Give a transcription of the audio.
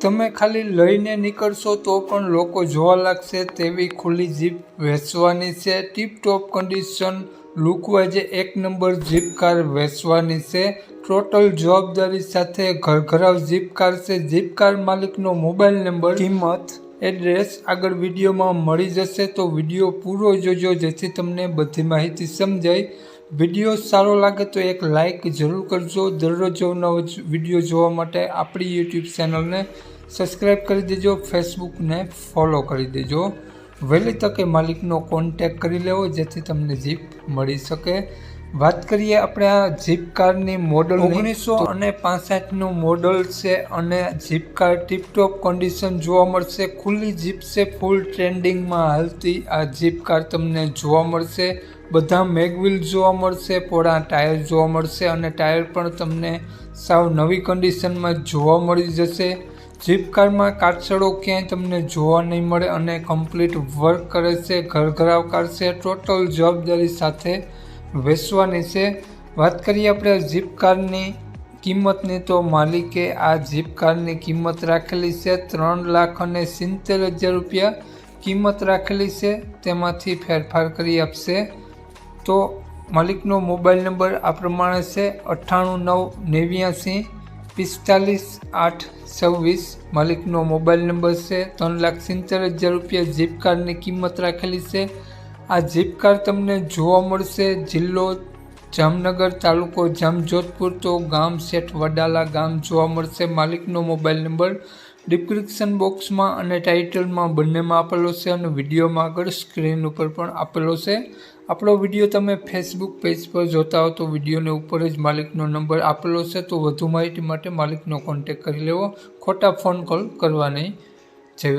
તમે ખાલી લઈને નીકળશો તો પણ લોકો જોવા લાગશે તેવી ખુલ્લી જીપ વેચવાની છે. ટીપ ટોપ કન્ડિશન લુકવાઇઝે એક નંબર જીપ કાર વેચવાની છે. ટોટલ જવાબદારી સાથે ઘરઘરાવ જીપ કાર છે. જીપ કાર માલિકનો મોબાઈલ નંબર, કિંમત, એડ્રેસ આગળ વિડીયોમાં મળી જશે તો વીડિયો પૂરો જોજો જેથી તમને બધી માહિતી સમજાય. વીડિયો સારો લાગે તો એક લાઇક જરૂર કરજો. દરરોજ નવો વીડિયો જોવા માટે આપણી યુટ્યુબ ચેનલને સબસ્ક્રાઈબ કરી દેજો ફેસબુકને ફોલો કરી દેજો. વહેલી તકે માલિકનો કોન્ટેક કરી લેવો જેથી તમને જીપ મળી શકે. વાત કરીએ આપણે આ જીપ કારની મોડલ ઓગણીસો અને પાસઠનું મોડલ છે અને જીપ કાર ટીપટોપ કન્ડિશન જોવા મળશે. ખુલ્લી જીપ છે ફૂલ ટ્રેન્ડિંગમાં હાલતી આ જીપ કાર તમને જોવા મળશે. બધા મેગવિલ જોવા મળશે પોળા ટાયર જોવા મળશે અને ટાયર પણ તમને સાવ નવી કન્ડિશનમાં જોવા મળી જશે. જીપ કારમાં કાચડો ક્યાંય તમને જોવા નહીં મળે અને કમ્પ્લીટ વર્ક કરે છે ઘરઘરાવ કાર છે ટોટલ જવાબદારી સાથે વેચવાની છે. વાત કરીએ આપણે જીપ કારની કિંમતની, તો માલિકે આ જીપ કારની કિંમત રાખેલી છે ત્રણ લાખ અને સિત્તેર હજાર રૂપિયા કિંમત રાખેલી છે. તેમાંથી ફેરફાર કરી આપશે. તો માલિકનો મોબાઈલ નંબર આ પ્રમાણે છે અઠ્ઠાણું નવ નેવ્યાસી પિસ્તાલીસ આઠ છવ્વીસ. માલિકનો મોબાઈલ નંબર છે ત્રણ લાખ સિત્તેર હજાર રૂપિયા જીપ કારની કિંમત રાખેલી છે. આ જીપ કાર તમને જોવા મળશે. જિલ્લો જામનગર તાલુકો જામજોધપુર તો ગામ શેઠ વડાલા ગામ જોવા મળશે. માલિકનો મોબાઈલ નંબર ડિસ્ક્રિપ્શન બોક્સમાં અને ટાઇટલમાં બંનેમાં આપેલો છે અને વિડીયોમાં આગળ સ્ક્રીન ઉપર પણ આપેલો છે. આપણો વીડિયો તમે ફેસબુક પેજ પર જોતા હો તો વિડીયોને ઉપર જ માલિકનો નંબર આપેલો છે. તો વધુ માહિતી માટે માલિકનો કોન્ટેક કરી લેવો. ખોટા ફોન કોલ કરવા નહીં જય